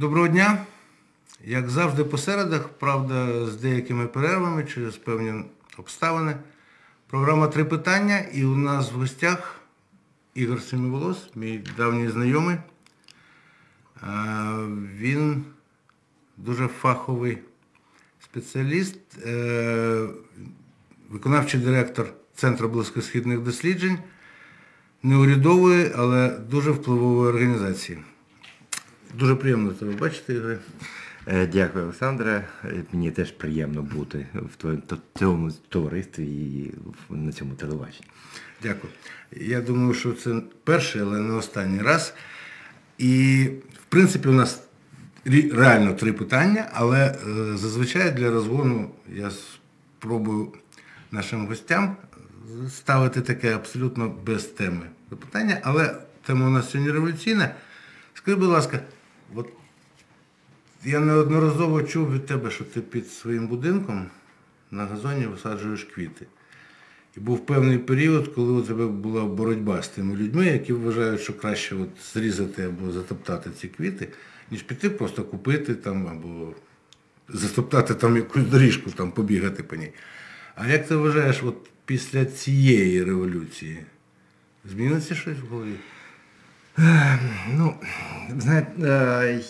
Доброго дня. Як завжди по середах, правда, з деякими перервами через певні обставини. Програма Три питання і у нас в гостях Ігор Семіволос, мій давній знайомий. Він дуже фаховий спеціаліст, е, виконавчий директор Центру близькосхідних досліджень, неурядової, але дуже впливової організації. Дуже приємно тебе бачити, Ігоре. Е, Дякую, Олександре. Е, Мені теж приємно бути в цьому товаристві і на цьому телебаченні. Дякую. Я думаю, що це перший, але не останній раз. І, в принципі, у нас реально три питання, але е, зазвичай для розгону я спробую нашим гостям ставити таке абсолютно без теми запитання, але тема у нас сьогодні революційна. Скажи, будь ласка, от я неодноразово чув від тебе, що ти під своїм будинком на газоні висаджуєш квіти. І був певний період, коли у тебе була боротьба з тими людьми, які вважають, що краще от зрізати або затоптати ці квіти, ніж піти просто купити там або затоптати там якусь доріжку, там побігати по ній. А як ти вважаєш, от після цієї революції зміниться щось в голові? Ну, знаєте, е,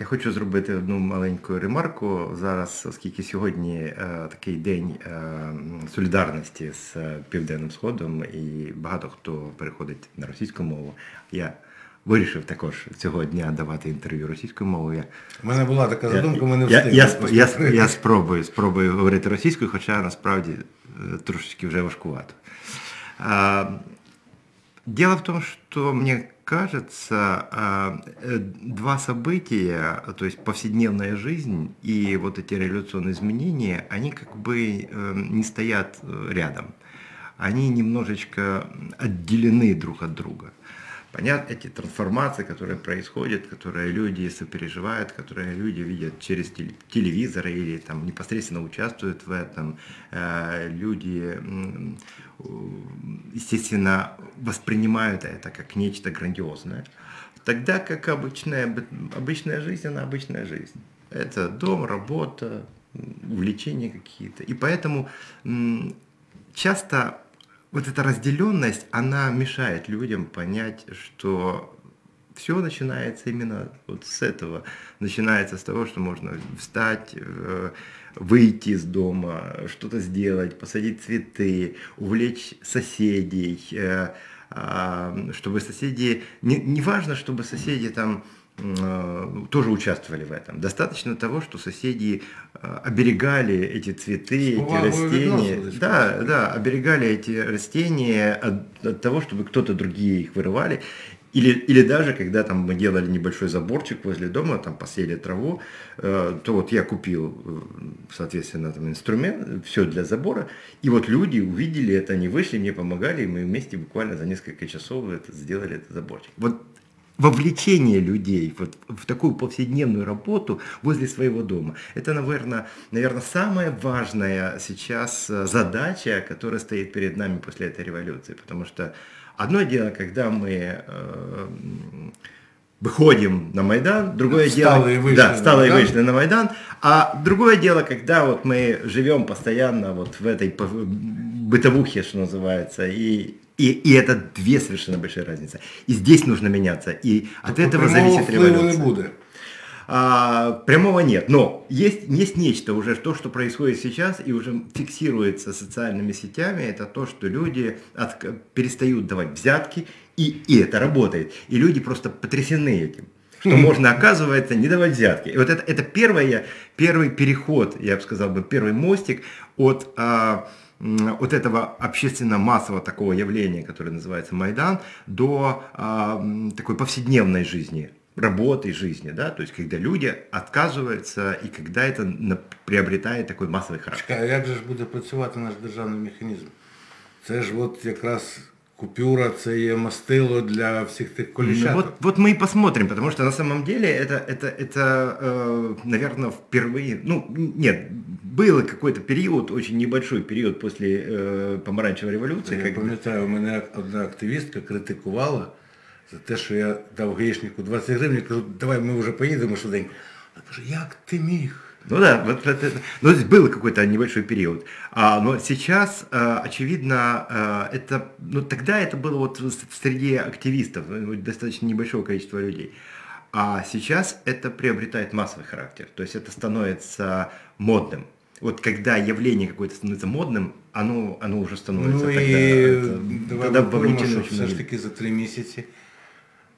я хочу зробити одну маленьку ремарку зараз, оскільки сьогодні е, такий день е, солідарності з Південним Сходом і багато хто переходить на російську мову. Я вирішив також цього дня давати інтерв'ю російською мовою. У мене була така задумка, ми не я, встигли. я, просто я, я спробую, спробую говорити російською, хоча насправді трошечки вже важкувато. А, Дело в том, что мне кажется, а, э, два события, то есть повседневная жизнь и вот эти революционные изменения, они как бы э, не стоят э, рядом. Они немножечко отделены друг от друга. Понятно, эти трансформации, которые происходят, которые люди сопереживают, которые люди видят через теле- телевизоры или там непосредственно участвуют в этом, э, люди, естественно, воспринимают это как нечто грандиозное. Тогда как обычная, обычная жизнь, она обычная жизнь. Это дом, работа, увлечения какие-то. И поэтому часто вот эта разделенность, она мешает людям понять, что все начинается именно вот с этого. Начинается с того, что можно встать, э, выйти из дома, что-то сделать, посадить цветы, увлечь соседей, э, а, чтобы соседи... Не, не важно, чтобы соседи там тоже участвовали в этом. Достаточно того, что соседи э, оберегали эти цветы, С эти растения. відносились Да, да, оберегали эти растения от, от того, чтобы кто-то другие их вырывали. Или, или даже, когда там мы делали небольшой заборчик возле дома, там посеяли траву, э, то вот я купил, э, соответственно, там инструмент, все для забора, и вот люди увидели это, они вышли, мне помогали, и мы вместе буквально за несколько часов это, сделали этот заборчик. Вот вовлечение людей вот в такую повседневную работу возле своего дома. Это, наверное, наверное, самая важная сейчас э, задача, которая стоит перед нами после этой революции. Потому что одно дело, когда мы э, выходим на Майдан, другое Встали дело, и вышли да, на встали и вышли на Майдан, а другое дело, когда вот мы живем постоянно вот в этой бытовухе, что называется, и и, и это две совершенно большие разницы. И здесь нужно меняться. И от Тобто этого зависит революция. не буде. А, прямого нет, но есть, есть нечто уже, то, что происходит сейчас и уже фиксируется социальными сетями, это то, что люди от- перестают давать взятки, и, и это работает. И люди просто потрясены этим что можно, оказывается, не давать взятки. И вот это, это первое, первый переход, я бы сказал бы, первый мостик от а, от этого общественно-массового такого явления, которое называется Майдан, до м, такой повседневной жизни, работы жизни, да, то есть когда люди отказываются и когда это на- приобретает такой массовый характер. А як же ж буде працювати наш державний механізм? Це ж от якраз купюра, це є мастило для всіх тих Ну, коліщаток. вот, вот мы и посмотрим, потому что на самом деле это, это, это э, наверное, впервые, ну, нет, был какой-то период, очень небольшой период после э, помаранчевой революции, Я когда- пам'ятаю, мене одна активістка критикувала за те, що я дав гаїшнику 20 гривень, я кажу, давай ми вже поїдемо швиденько. Я кажу, як ти міг? Ну да, вот это, ну, здесь был какой-то небольшой период. А, но сейчас, а, очевидно, а, это, ну тогда это было вот в среде активистов, ну, достаточно небольшого количества людей. А сейчас это приобретает массовый характер. То есть это становится модным. Вот когда явление какое-то становится модным, оно, оно уже становится Ну тогда, і это- давай тогда говоримо, вовлечено що очень все много ж таки за три місяці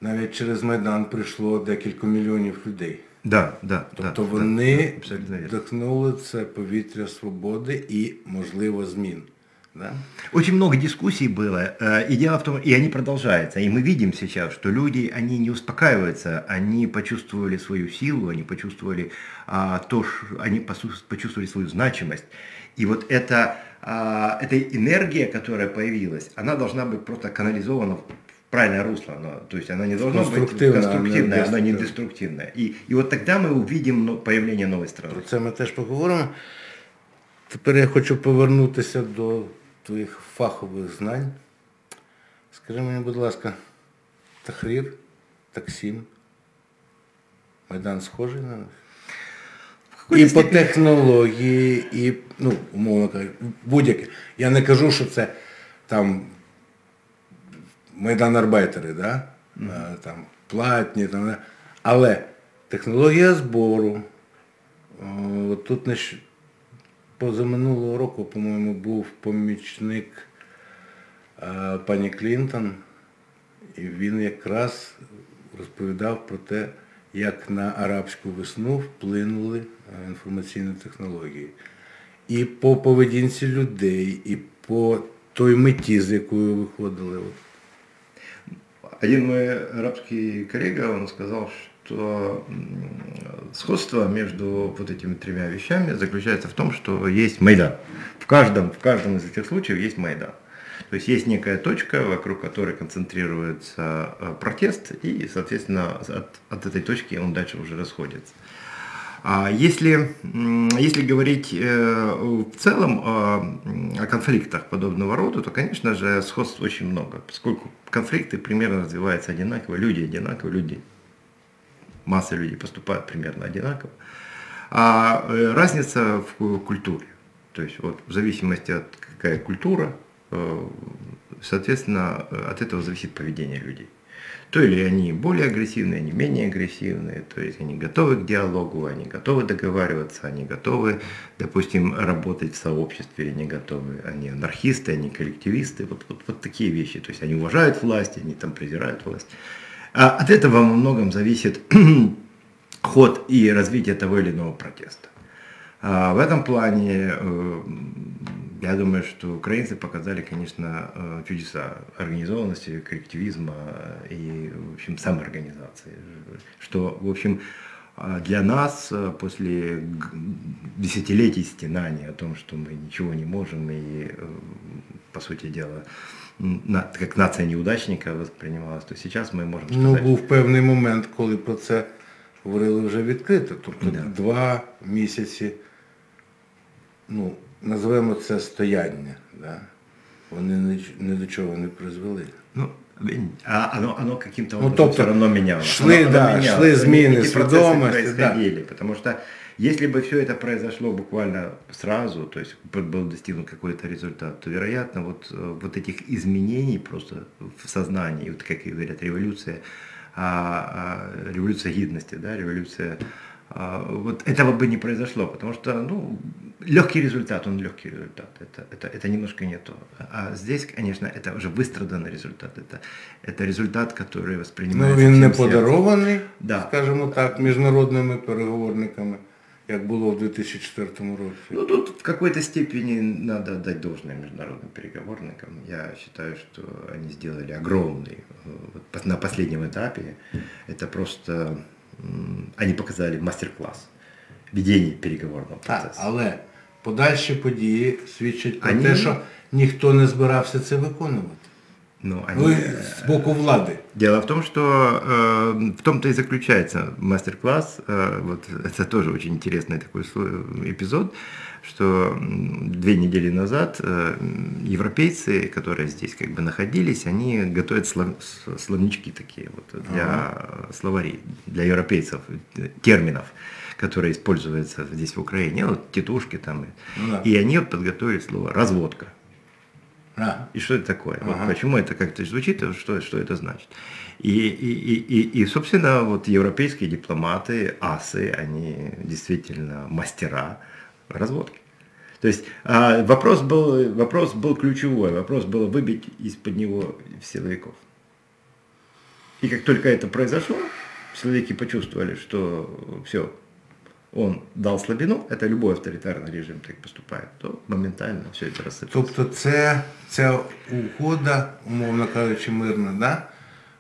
навіть через Майдан прийшло декілька мільйонів людей. Да, да. Тобто да, вони да, абсолютно верно. вдохнули це повітря свободи і, можливо, змін. Да? Очень много дискуссий было, э, и дело в том, и они продолжаются. И мы видим сейчас, что люди, они не успокаиваются, они почувствовали свою силу, они почувствовали а, то, ш- они посу- почувствовали свою значимость. И вот эта, а, эта энергия, которая появилась, она должна быть просто канализована в правильное русло. Она- то есть она не должна быть Конструктивная, а не конструктивная, она не деструктивная. деструктивная. И, и вот тогда мы увидим ну, появление новой страны. Про це ми теж поговоримо. Тепер я хочу повернутися до твоїх фахових знань. Скажи мені, будь ласка, Тахрір, Таксім, Майдан схожий на них? І по технології, і, ну, умовно кажучи, будь-яке. Я не кажу, що це там Майдан Арбайтери, да? А, там, платні, там, але технологія збору. О, от тут нещ... позаминулого року, по-моєму, був помічник а, пані Клінтон, і він якраз розповідав про те, як на арабську весну вплинули е, інформаційні технології. І по поведінці людей, і по той меті, з якою виходили. Один мой арабский коллега, он сказал, что сходство между вот этими тремя вещами заключается в том, что есть Майдан. В каждом, в каждом из этих случаев есть Майдан. То есть есть некая точка, вокруг которой концентрируется э, протест, и, соответственно, от, от этой точки он дальше уже расходится. А если, если говорить э, в целом о, м, о конфликтах подобного рода, то, конечно же, сходств очень много, поскольку конфликты примерно развиваются одинаково, люди одинаковые, люди, масса людей поступают примерно одинаково. А э, разница в ку- культуре. То есть вот в зависимости от какая культура, э, соответственно, от этого зависит поведение людей. То ли они более агрессивные, они менее агрессивные, то есть они готовы к диалогу, они готовы договариваться, они готовы, допустим, работать в сообществе или не готовы, они анархисты, они коллективисты, вот, вот, вот такие вещи. То есть они уважают власть, они там презирают власть. А от этого во многом зависит ход и развитие того или иного протеста. А в этом плане э, я думаю, что украинцы показали, конечно, э, чудеса организованности, коллективизма и, в общем, самоорганизации. Что, в общем, а для нас э, после г- десятилетий стенаний о том, что мы ничего не можем и, э, по сути дела, м, на- как нация неудачника воспринималась, то сейчас мы можем сказать, Ну, був певний момент, коли про це говорили вже відкрито. Тобто Да. два місяці, ну, називаємо це стояння. Да? Вони ні, ні до чого не призвели. Ну, а оно, оно каким-то Ну, образом тобто все равно менялось. шли, Оно- оно да, менялось. шли Эти зміни процессы свідомості, да. происходили, потому что если бы все это произошло буквально сразу, то есть был достигнут какой-то результат, то, вероятно, вот, э, вот этих изменений просто в сознании, вот как и говорят, революция, а, а, революция гидности, да, революция а, вот этого бы не произошло, потому что, ну, легкий результат, он легкий результат, это, это, это немножко не то. А здесь, конечно, это уже выстраданный результат, это, это результат, который Ну, воспринимается він не всем сердцем. подарований, Да. скажімо так, міжнародними переговорниками, як було в 2004 році. Ну, тут в какой-то степени надо отдать должное международным переговорникам. Я считаю, что они сделали огромный, э, вот пос- на последнем этапе, это просто, м, они показали мастер-класс ведения переговорного Так, процесса. але подальші події свідчать про Ані- те, що ніхто не збирався це виконувати. Но они, Ну, і э, з боку влади. Дело в том, что э, в том-то и заключается мастер-класс. Э, вот это тоже очень интересный такой слой- эпизод. что две недели назад э, европейцы, которые здесь как бы находились, они готовят слов, словнички такие вот для ага. словарей, для европейцев, терминов которые используются здесь в Украине, вот тетушки там. Ну, да. И они подготовили слово разводка. А. И что это такое? Ага. Вот почему это как-то звучит, что, что это значит? И, и, и, и, собственно, вот европейские дипломаты, асы, они действительно мастера разводки. То есть а, вопрос, был, вопрос был ключевой, вопрос был выбить из-под него силовиков. И как только это произошло, силовики почувствовали, что все, он дал слабину, это любой авторитарний режим так поступає, то моментально все це розсипається. Тобто це, ця угода, умовно кажучи, мирна, да?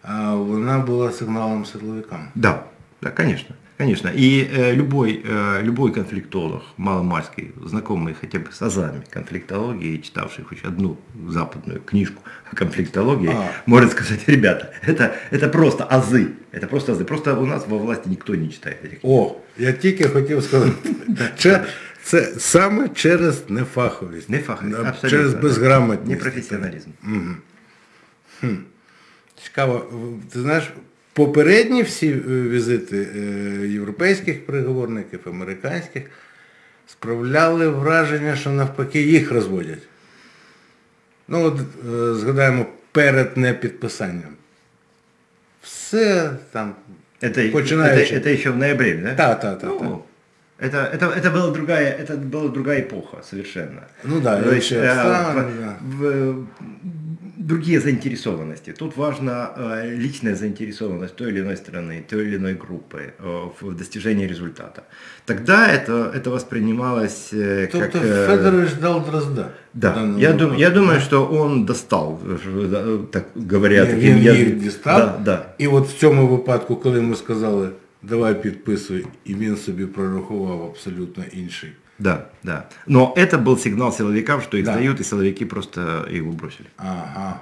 а вона була сигналом силовикам? Да, да, конечно. Конечно. И э, любой, э, любой конфликтолог, маломальский, знакомый хотя бы с азами конфликтологии, читавший хоть одну западную книжку о конфликтологии, а. может сказать, ребята, это, это просто азы. Это просто азы. Просто у нас во власти никто не читает этих книг. О, я тільки хотів сказати. Це саме через нефаховість. Нефаховість, абсолютно. Через безграмотність. Непрофесіоналізм. Угу. Хм. Цікаво, ти знаєш, Попередні всі е, візити е, європейських переговорників, американських, справляли враження, що навпаки їх розводять. Ну от е, згадаємо перед непідписанням. Все там. Это, починаючи... это, это еще в ноябре, да? Да, да, да. Ну, Это, это, это, была другая, это была другая эпоха совершенно. Ну да, То есть, э, страны, в, да. В, другие заинтересованности. Тут важна э, личная заинтересованность той или иной страны, той или иной группы э, в достижении результата. Тогда это, это воспринималось э, как... Тобто Федорович дал дрозда. Да, я, дум, я думаю, что он достал, так говорят. Він їх дістав, да, да. і от в цьому випадку, коли ми сказали, давай підписуй, і він собі прорахував абсолютно інший. да, да. Но это был сигнал силовикам, что их да. сдают, и силовики просто его бросили. Ага.